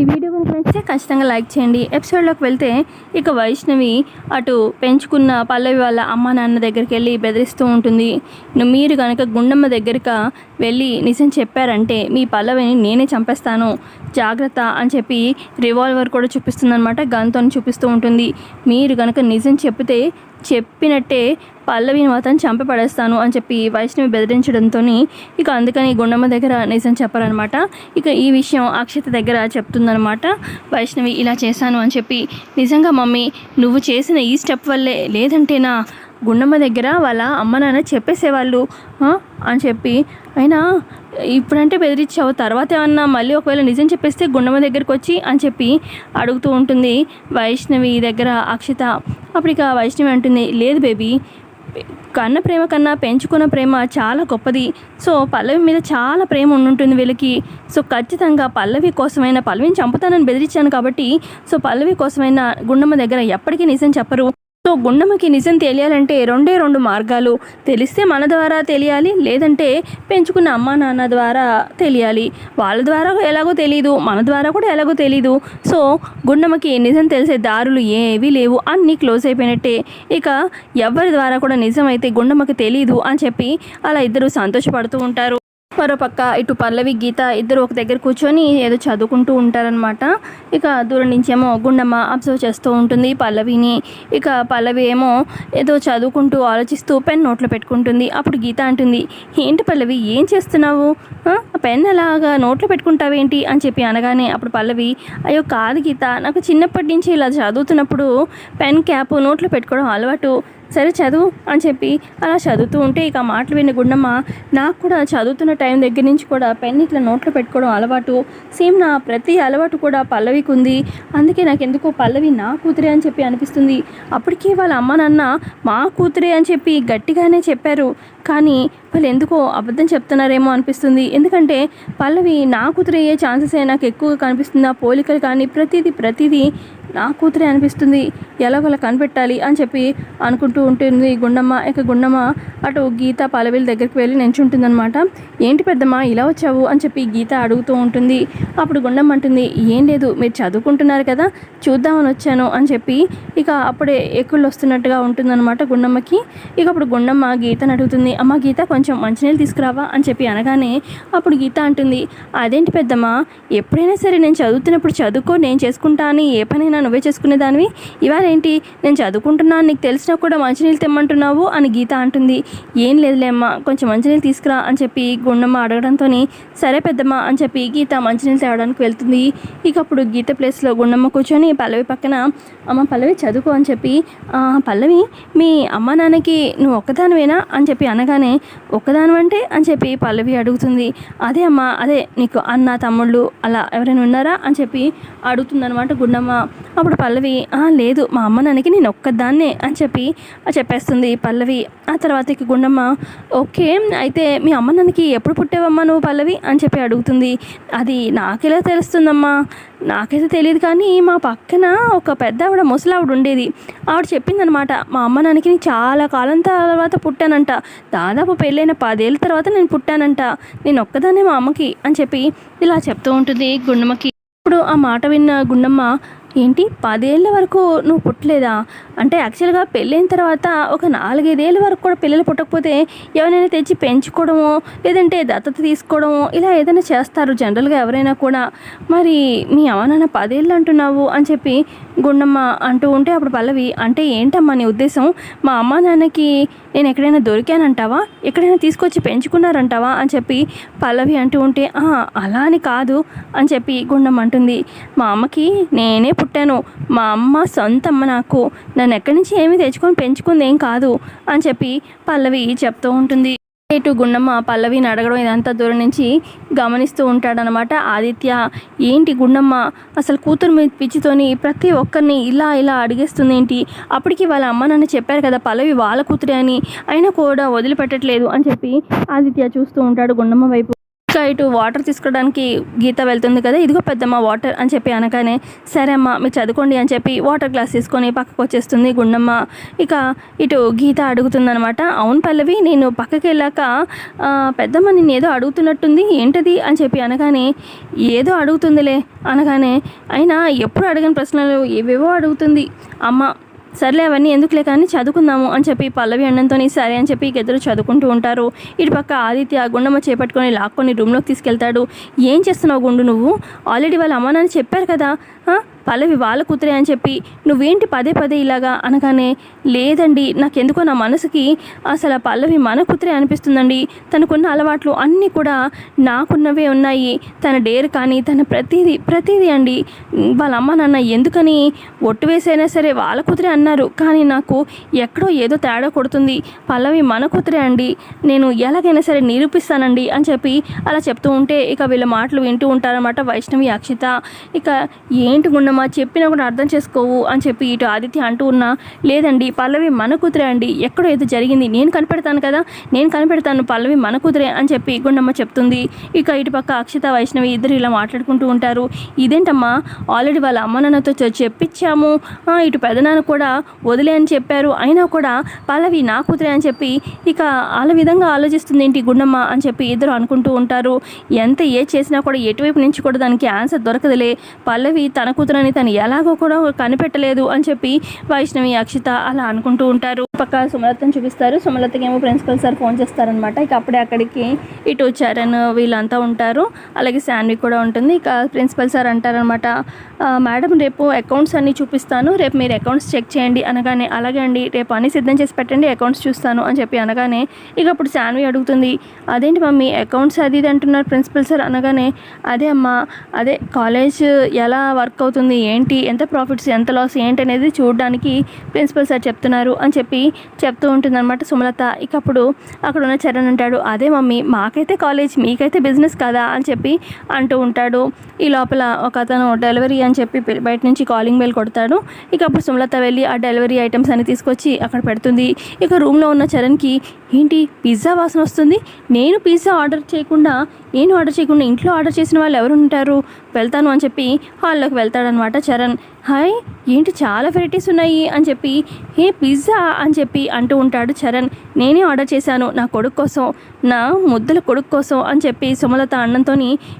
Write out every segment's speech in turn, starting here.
ఈ వీడియో కనుక నచ్చితే ఖచ్చితంగా లైక్ చేయండి. ఎపిసోడ్లోకి వెళ్తే ఇక వైష్ణవి అటు పెంచుకున్న పల్లవి వాళ్ళ అమ్మ నాన్న దగ్గరికి వెళ్ళి బెదిరిస్తూ ఉంటుంది. మీరు కనుక గుండమ్మ దగ్గరికి వెళ్ళి నిజం చెప్పారంటే మీ పల్లవిని నేనే చంపేస్తాను. జాగ్రత్త అని చెప్పి రివాల్వర్ కూడా చూపిస్తుందనమాట గన్తో చూపిస్తూ ఉంటుంది. మీరు కనుక నిజం చెప్తే చెప్పినట్టే పల్లవిని మాత్రం చంపి పడేస్తాను అని చెప్పి వైష్ణవి బెదిరించడంతో ఇక అందుకని గుండమ్మ దగ్గర నిజం చెప్పారనమాట. ఇక ఈ విషయం అక్షత దగ్గర చెప్తుందనమాట. వైష్ణవి ఇలా చేశాను అని చెప్పి నిజంగా మమ్మీ నువ్వు చేసిన ఈ స్టెప్ వల్లే లేదంటేనా? గుండమ్మ దగ్గర వాళ్ళ అమ్మ నాన్న చెప్పేసేవాళ్ళు అని చెప్పి. అయినా ఇప్పుడంటే బెదిరించావు తర్వాత ఏమన్నా మళ్ళీ ఒకవేళ నిజం చెప్పేస్తే గుండమ్మ దగ్గరికి వచ్చి అని చెప్పి అడుగుతూ ఉంటుంది వైష్ణవి దగ్గర అక్షిత. అప్పుడు ఇక వైష్ణవి అంటుంది లేదు బేబీ కన్న ప్రేమ కన్నా పెంచుకున్న ప్రేమ చాలా గొప్పది. సో పల్లవి మీద చాలా ప్రేమ ఉండుంటుంది వీళ్ళకి. సో ఖచ్చితంగా పల్లవి కోసమైనా పల్లవిని చంపుతానని బెదిరించాను కాబట్టి సో పల్లవి కోసమైనా గుండమ్మ దగ్గర ఎప్పటికీ నిజం చెప్పరు. సో గుండమ్మకి నిజం తెలియాలంటే రెండే రెండు మార్గాలు. తెలిస్తే మన ద్వారా తెలియాలి లేదంటే పెంచుకున్న అమ్మా నాన్న ద్వారా తెలియాలి. వాళ్ళ ద్వారా ఎలాగో తెలియదు మన ద్వారా కూడా ఎలాగో తెలియదు సో గుండమ్మకి నిజం తెలిసే దారులు ఏవి లేవు అన్నీ క్లోజ్ అయిపోయినట్టే. ఇక ఎవరి ద్వారా కూడా నిజం అయితే గుండమ్మకి తెలియదు అని చెప్పి అలా ఇద్దరు సంతోషపడుతూ ఉంటారు. మరోపక్క ఇటు పల్లవి గీత ఇద్దరు ఒక దగ్గర కూర్చొని ఏదో చదువుకుంటూ ఉంటారనమాట ఇక దూరం నుంచేమో గుండమ్మ అబ్జర్వ్ చేస్తూ ఉంటుంది పల్లవిని. ఇక పల్లవి ఏమో ఏదో చదువుకుంటూ ఆలోచిస్తూ పెన్ నోట్లో పెట్టుకుంటుంది. అప్పుడు గీత అంటుంది ఏంటి పల్లవి ఏం చేస్తున్నావు? పెన్ అలాగా నోట్లో పెట్టుకుంటావేంటి? అని చెప్పి అనగానే అప్పుడు పల్లవి అయ్యో కాదు గీత నాకు చిన్నప్పటి నుంచి ఇలా చదువుతున్నప్పుడు పెన్ క్యాప్ నోట్లో పెట్టుకోవడం అలవాటు. సరే చదువు అని చెప్పి అలా చదువుతూ ఉంటే ఇక మాటలు విన్న గుండమ్మ నాకు కూడా చదువుతున్న టైం దగ్గర నుంచి కూడా పెన్ ఇట్లా నోట్లో పెట్టుకోవడం అలవాటు. సేమ్ నా ప్రతి అలవాటు కూడా పల్లవికి ఉంది. అందుకే నాకు ఎందుకో పల్లవి నా కూతురే అని చెప్పి అనిపిస్తుంది. అప్పటికే వాళ్ళ అమ్మ నాన్న మా కూతురే అని చెప్పి గట్టిగానే చెప్పారు. కానీ వాళ్ళు ఎందుకో అబద్ధం చెప్తున్నారేమో అనిపిస్తుంది. ఎందుకంటే పల్లవి నా కూతురు అయ్యే ఛాన్సెస్ నాకు ఎక్కువగా కనిపిస్తుంది. ఆ పోలికలు కానీ ప్రతిదీ ప్రతిదీ నా కూతురే అనిపిస్తుంది. ఎలాగోలా కనిపెట్టాలి అని చెప్పి అనుకుంటూ ఉంటుంది గుండమ్మ. ఇక గుండమ్మ అటు గీత పల్లవిల దగ్గరికి వెళ్ళి నించుంటుందన్నమాట. ఏంటి పెద్దమ్మ ఇలా వచ్చావు? అని చెప్పి గీత అడుగుతూ ఉంటుంది. అప్పుడు గుండమ్మ అంటుంది ఏం లేదు మీరు చదువుకుంటున్నారు కదా చూద్దామని వచ్చాను అని చెప్పి ఇక అప్పుడే ఎక్కుళ్ళు వస్తున్నట్టుగా ఉంటుందన్నమాట గుండమ్మకి. ఇక అప్పుడు గుండమ్మ గీతను అడుగుతుంది అమ్మ గీత కొంచెం మంచినీళ్ళు తీసుకురావా? అని చెప్పి అనగానే అప్పుడు గీత అంటుంది అదేంటి పెద్దమ్మ ఎప్పుడైనా సరే నేను చదువుతున్నప్పుడు చదువుకో నేను చేసుకుంటా అని ఏ పనైనా నువ్వే చేసుకునేదానివి ఇవాళ ఏంటి? నేను చదువుకుంటున్నాను నీకు తెలిసినా కూడా మంచినీళ్ళు తెమ్మంటున్నావు? అని గీత అంటుంది ఏం లేదులే అమ్మ కొంచెం మంచినీళ్ళు తీసుకురా అని చెప్పి గుండమ్మ అడగడంతో సరే పెద్దమ్మ అని చెప్పి గీత మంచినీళ్ళు తేవడానికి వెళ్తుంది. ఇక అప్పుడు గీత ప్లేస్లో గుండమ్మ కూర్చొని పల్లవి పక్కన అమ్మ పల్లవి చదువుకో అని చెప్పి పల్లవి మీ అమ్మ నాన్నకి నువ్వు ఒక్కదానివేనా? అని చెప్పి అనగానే ఒక్కదానివంటే అని చెప్పి పల్లవి అడుగుతుంది. అదే అమ్మ అదే నీకు అన్న తమ్ముళ్ళు అలా ఎవరైనా ఉన్నారా అని చెప్పి అడుగుతుందనమాట గుండమ్మ. అప్పుడు పల్లవి లేదు మా అమ్మ నాన్నకి నేను ఒక్కదాన్నే అని చెప్పి చెప్పేస్తుంది పల్లవి. ఆ తర్వాత ఇక గుండమ్మ ఓకే అయితే మీ అమ్మ నాన్నకి ఎప్పుడు పుట్టావమ్మా నువ్వు పల్లవి? అని చెప్పి అడుగుతుంది. అది నాకెలా తెలుస్తుందమ్మా? నాకైతే తెలియదు కానీ మా పక్కన ఒక పెద్ద ఆవిడ ముసలావిడ ఉండేది ఆవిడ చెప్పిందనమాట మా అమ్మ నాన్నకి నేను చాలా కాలం తర్వాత పుట్టానంట. దాదాపు పెళ్ళైన పదేళ్ళ తర్వాత నేను పుట్టానంట. నేను ఒక్కదాన్నే మా అమ్మకి అని చెప్పి ఇలా చెప్తూ ఉంటుంది గుండమ్మకి. ఇప్పుడు ఆ మాట విన్న గుండమ్మ ఏంటి? పదేళ్ళ వరకు నువ్వు పుట్టలేదా? అంటే యాక్చువల్గా పెళ్ళైన తర్వాత ఒక నాలుగైదేళ్ళ వరకు కూడా పిల్లలు పుట్టకపోతే ఎవరైనా తెచ్చి పెంచుకోవడమో లేదంటే దత్తత తీసుకోవడమో ఇలా ఏదైనా చేస్తారు జనరల్గా ఎవరైనా కూడా. మరి మీ అమ్మ నాన్న పదేళ్ళు అంటున్నావు అని చెప్పి గుండమ్మ అంటూ ఉంటే అప్పుడు పల్లవి అంటే ఏంటమ్మా నీ ఉద్దేశం? మా అమ్మ నాన్నకి నేను ఎక్కడైనా దొరికానంటావా? ఎక్కడైనా తీసుకొచ్చి పెంచుకున్నారంటావా? అని చెప్పి పల్లవి అంటూ ఉంటే అలా అని కాదు అని చెప్పి గుండమ్మ అంటుంది. మా అమ్మకి నేనే పుట్టాను. మా అమ్మ సొంత అమ్మ నాకు. నన్ను ఎక్కడి నుంచి ఏమీ తెచ్చుకొని పెంచుకుంది ఏం కాదు అని చెప్పి పల్లవి చెప్తూ ఉంటుంది. ఇటు గుండమ్మ పల్లవిని అడగడం ఇదంతా దూరం నుంచి గమనిస్తూ ఉంటాడనమాట ఆదిత్య ఏంటి గుండమ్మ? అసలు కూతురు మీద పిచ్చితోని ప్రతి ఒక్కరిని ఇలా ఇలా అడిగేస్తుంది ఏంటి? అప్పటికి వాళ్ళ అమ్మ నాన్న చెప్పారు కదా పల్లవి వాళ్ళ కూతురే అని. అయినా కూడా వదిలిపెట్టట్లేదు అని చెప్పి ఆదిత్య చూస్తూ ఉంటాడు గుండమ్మ వైపు. ఇంకా ఇటు వాటర్ తీసుకోవడానికి గీత వెళ్తుంది కదా ఇదిగో పెద్దమ్మ వాటర్ అని చెప్పి అనగానే సరే అమ్మ మీరు చదువుకోండి అని చెప్పి వాటర్ గ్లాస్ తీసుకొని పక్కకు వచ్చేస్తుంది గుండమ్మ. ఇక ఇటు గీత అడుగుతుందనమాట అవును పల్లవి నేను పక్కకి వెళ్ళాక పెద్దమ్మ నేను ఏదో అడుగుతున్నట్టుంది ఏంటది? అని చెప్పి అనగానే ఏదో అడుగుతుందిలే అనగానే అయినా ఎప్పుడు అడగని ప్రశ్నలు ఏవేవో అడుగుతుంది. అమ్మ సర్లే అవన్నీ ఎందుకులే కానీ చదువుకుందాము అని చెప్పి పల్లవి అన్నంతో సరే అని చెప్పి ఇద్దరు చదువుకుంటూ ఉంటారు. ఇటు పక్క ఆదిత్య గుండమ్మ చేపట్టుకొని లాక్కొని రూమ్లోకి తీసుకెళ్తాడు. ఏం చేస్తున్నావు గుండు నువ్వు? ఆల్రెడీ వాళ్ళ అమ్మ నాన్న చెప్పారు కదా పల్లవి వాళ్ళ కూతురే అని చెప్పి నువ్వేంటి పదే పదే ఇలాగా అనగానే లేదండి నాకెందుకో నా మనసుకి అసలు ఆ పల్లవి మన కూతురే అనిపిస్తుందండి. తనకున్న అలవాట్లు అన్నీ కూడా నాకున్నవే ఉన్నాయి. తన డేర్ కానీ తన ప్రతిదీ ప్రతిదీ అండి. వాళ్ళ అమ్మ నాన్న ఎందుకని ఒట్టు వేసైనా సరే వాళ్ళ కూతురే అన్నారు. కానీ నాకు ఎక్కడో ఏదో తేడా కొడుతుంది. పల్లవి మన కూతురే అండి. నేను ఎలాగైనా సరే నిరూపిస్తానండి అని చెప్పి అలా చెప్తూ ఉంటే ఇక వీళ్ళ మాటలు వింటూ ఉంటారన్నమాట వైష్ణవి అక్షిత. ఇక ఏంటి గుండమ్మ చెప్పినా కూడా అర్థం చేసుకోవు అని చెప్పి ఇటు ఆదిత్య అంటూ ఉన్నా లేదండి పల్లవి మన కూతురే అండి. ఎక్కడో ఏదో జరిగింది. నేను కనిపెడతాను కదా? నేను కనిపెడతాను పల్లవి మన కూతురే అని చెప్పి గుండమ్మ చెప్తుంది. ఇక ఇటు పక్క అక్షిత వైష్ణవి ఇద్దరు ఇలా మాట్లాడుకుంటూ ఉంటారు. ఇదేంటమ్మా? ఆల్రెడీ వాళ్ళ అమ్మ నాన్నతో చెప్పించాము. ఇటు పెదనాన్న కూడా వదిలే అని చెప్పారు. అయినా కూడా పల్లవి నా కూతురే అని చెప్పి ఇక వాళ్ళ విధంగా ఆలోచిస్తుంది ఏంటి గుండమ్మ అని చెప్పి ఇద్దరు అనుకుంటూ ఉంటారు. ఎంత ఏ చేసినా కూడా ఎటువైపు నుంచి కూడా దానికి ఆన్సర్ దొరకదులే. పల్లవి తన కూతురు కూతురని తను ఎలాగో కూడా కనిపెట్టలేదు అని చెప్పి వైష్ణవి అక్షిత అలా అనుకుంటూ ఉంటారు. పక్క సుమలతను చూపిస్తారు. సుమలతకి ఏమో ప్రిన్సిపల్ సార్ ఫోన్ చేస్తారనమాట ఇక అప్పుడే అక్కడికి ఇటు చరణ్ వీళ్ళంతా ఉంటారు. అలాగే శాన్వి కూడా ఉంటుంది. ఇక ప్రిన్సిపల్ సార్ అంటారనమాట మేడం రేపు అకౌంట్స్ అన్నీ చూపిస్తాను. రేపు మీరు అకౌంట్స్ చెక్ చేయండి అనగానే అలాగే అండి రేపు అన్నీ సిద్ధం చేసి పెట్టండి అకౌంట్స్ చూస్తాను అని చెప్పి అనగానే ఇక అప్పుడు శాన్వి అడుగుతుంది అదేంటి మమ్మీ అకౌంట్స్ అది ఇది అంటున్నారు ప్రిన్సిపల్ సార్ అనగానే అదే అమ్మా అదే కాలేజ్ ఎలా వర్క్ అవుతుంది ఏంటి ఎంత ప్రాఫిట్స్ ఎంత లాస్ ఏంటి అనేది చూడడానికి ప్రిన్సిపల్ సార్ చెప్తున్నారు అని చెప్పి చెప్తూ ఉంటుందన్నమాట సుమలత. ఇక అప్పుడు అక్కడ ఉన్న చరణ్ అంటాడు అదే మమ్మీ మాకైతే కాలేజ్ మీకైతే బిజినెస్ కదా అని చెప్పి అంటూ ఉంటాడు. ఈ లోపల ఒక అతను డెలివరీ అని చెప్పి బయట నుంచి కాలింగ్ బెల్ కొడతాడు. ఇక అప్పుడు సుమలత వెళ్ళి ఆ డెలివరీ ఐటమ్స్ అన్ని తీసుకొచ్చి అక్కడ పెడుతుంది. ఇక రూమ్లో ఉన్న చరణ్కి ఏంటి పిజ్జా వాసన వస్తుంది? నేను పిజ్జా ఆర్డర్ చేయకుండా నేను ఆర్డర్ చేయకుండా ఇంట్లో ఆర్డర్ చేసిన వాళ్ళు ఎవరు ఉంటారు వెళ్తాను అని చెప్పి హాల్లోకి వెళ్తాడనమాట చరణ్. హాయ్ ఏంటి చాలా వెరైటీస్ ఉన్నాయి అని చెప్పి హే పిజ్జా అని చెప్పి అంటూ ఉంటాడు చరణ్. నేనే ఆర్డర్ చేశాను నా కొడుకు కోసం నా ముద్దల కొడుకు కోసం అని చెప్పి సుమలత అన్నంతో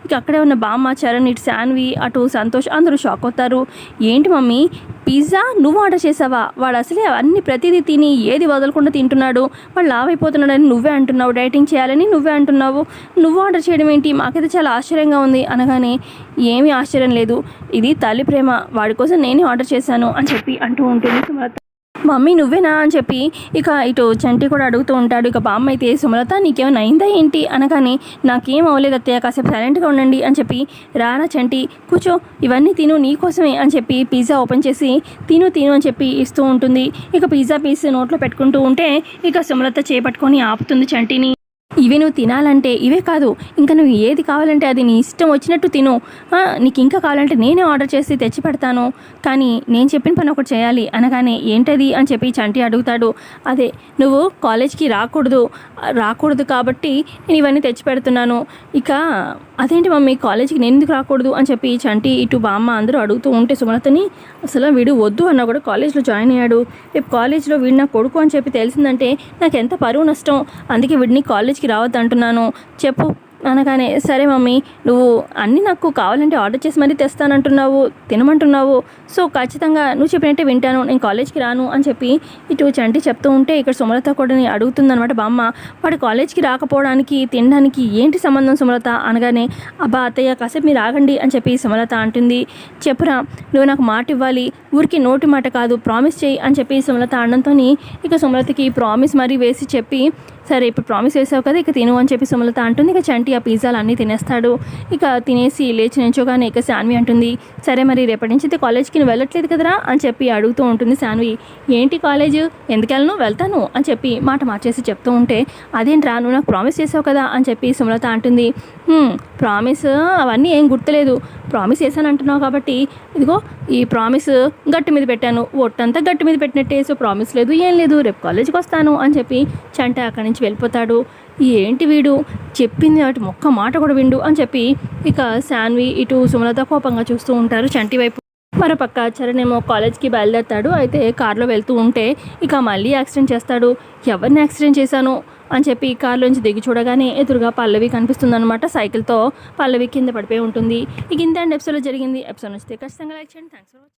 ఇక అక్కడే ఉన్న బామ్మ చరణ్ ఇటు శాన్వి అటు సంతోష్ అందరూ షాక్ అవుతారు. ఏంటి మమ్మీ పిజ్జా నువ్వు ఆర్డర్ చేసావా వాడు అసలే అన్ని ప్రతిదీ తిని ఏది వదలకుండా తింటున్నాడు. వాడు లావ్ అయిపోతున్నాడని నువ్వే అంటున్నావు డైటింగ్ చేయాలని నువ్వే అంటున్నావు. నువ్వు ఆర్డర్ చేయడం ఏంటి? మాకైతే చాలా ఆశ్చర్యంగా ఉంది అనగానే ఏమీ ఆశ్చర్యం లేదు. ఇది తల్లి ప్రేమ వాడి కోసం నేనే ఆర్డర్ చేశాను అని చెప్పి అంటూ ఉంటుంది సుమలత. మమ్మీ నువ్వేనా? అని చెప్పి ఇక ఇటు చంటి కూడా అడుగుతూ ఉంటాడు. ఇక బామ్మ అయితే సుమలత నీకేమైనా అయిందా ఏంటి? అనగానే నాకేం అవ్వలేదు అత్తయ్య కాసేపు సైలెంట్గా ఉండండి అని చెప్పి రారా చంటి కూర్చో ఇవన్నీ తిను నీకోసమే అని చెప్పి పిజ్జా ఓపెన్ చేసి తిను తిను అని చెప్పి ఇస్తూ ఉంటుంది. ఇక పిజ్జా పీస్ నోట్లో పెట్టుకుంటూ ఉంటే ఇక సుమలత చేపట్టుకొని ఆపుతుంది చంటిని. ఇవి నువ్వు తినాలంటే ఇవే కాదు. ఇంకా నువ్వు ఏది కావాలంటే అది నీ ఇష్టం వచ్చినట్టు తిను. నీకు ఇంకా కావాలంటే నేనే ఆర్డర్ చేసి తెచ్చి పెడతాను. కానీ నేను చెప్పిన పని ఒకటి చేయాలి. అనగానే ఏంటది అని చెప్పి చంటి అడుగుతాడు. అదే నువ్వు కాలేజ్కి రాకూడదు. రాకూడదు కాబట్టి నేను ఇవన్నీ తెచ్చి పెడుతున్నాను. ఇక అదేంటి మమ్మీ కాలేజ్కి నేను ఎందుకు రాకూడదు అని చెప్పి చంటి ఇటు బామ్మ అందరూ అడుగుతూ ఉంటే సుమలతని అసలు వీడు వద్దు అన్నా కూడా కాలేజ్లో జాయిన్ అయ్యాడు. రేపు కాలేజ్లో వీడు నా కొడుకు అని చెప్పి తెలిసిందంటే నాకు ఎంత పరువు నష్టం. అందుకే వీడిని కాలేజ్కి రావద్దు అంటున్నాను చెప్పు. అనగానే సరే మమ్మీ నువ్వు అన్నీ నాకు కావాలంటే ఆర్డర్ చేసి మరీ తెస్తానంటున్నావు తినమంటున్నావు. సో ఖచ్చితంగా నువ్వు చెప్పినట్టే వింటాను. నేను కాలేజ్కి రాను అని చెప్పి ఇటు చంటి చెప్తూ ఉంటే ఇక్కడ సుమలత కూడా అడుగుతుందనమాట బామ్మ. వాడు కాలేజ్కి రాకపోవడానికి తినడానికి ఏంటి సంబంధం సుమలత? అనగానే అబ్బా అత్తయ్య కాసేపు మీరు ఆగండి అని చెప్పి సుమలత అంటుంది. చెప్పురా నువ్వు నాకు మాట ఇవ్వాలి. ఊరికి నోటి మాట కాదు ప్రామిస్ చేయి అని చెప్పి సుమలత అనడంతో ఇక సుమలతకి ప్రామిస్ మరీ వేసి చెప్పి సరే ఇప్పుడు ప్రామిస్ వేసావు కదా ఇక తిను అని చెప్పి సుమలత అంటుంది. ఇక చంటి ఆ పిజ్జాలు అన్నీ తినేస్తాడు. ఇక తినేసి లేచి నించోగానే ఇక శాన్వి అంటుంది సరే మరి రేపటి నుంచి అయితే కాలేజ్కి నువ్వు వెళ్ళట్లేదు కదరా? అని చెప్పి అడుగుతూ ఉంటుంది శాన్వి. ఏంటి కాలేజ్? ఎందుకు వెళ్ళను వెళ్తాను? అని చెప్పి మాట మార్చేసి చెప్తూ ఉంటే అదేంట్రా? నువ్వు నాకు ప్రామిస్ చేసావు కదా? అని చెప్పి సుమలత అంటుంది ప్రామిస్ అవన్నీ ఏం గుర్తులేదు. ప్రామిస్ చేశాను అంటున్నావు కాబట్టి ఇదిగో ఈ ప్రామిస్ గట్టి మీద పెట్టాను. ఒట్టంతా గట్టి మీద పెట్టినట్టే సో ప్రామిస్ లేదు ఏం లేదు రేపు కాలేజీకి వస్తాను. అని చెప్పి చంట అక్కడి నుంచి వెళ్ళిపోతాడు. ఏంటి వీడు? చెప్పింది అటు మొక్క మాట కూడా విండు అని చెప్పి ఇక శాన్వి ఇటు సుమలత కోపంగా చూస్తూ ఉంటారు చంటి వైపు. మరోపక్క చరణ్ ఏమో కాలేజ్కి బయలుదేరతాడు. అయితే కారులో వెళ్తూ ఉంటే ఇక మళ్ళీ యాక్సిడెంట్ చేస్తాడు. ఎవరిని యాక్సిడెంట్ చేశాను? అని చెప్పి కారులోంచి దిగి చూడగానే ఎదురుగా పల్లవి కనిపిస్తుందన్నమాట. సైకిల్తో పల్లవి కింద పడిపోయి ఉంటుంది. ఇక ఇంత అండ్ ఎపిసోడ్లో జరిగింది. ఎపిసోడ్ నచ్చితే ఖచ్చితంగా లైక్ చేయండి. Thanks for watching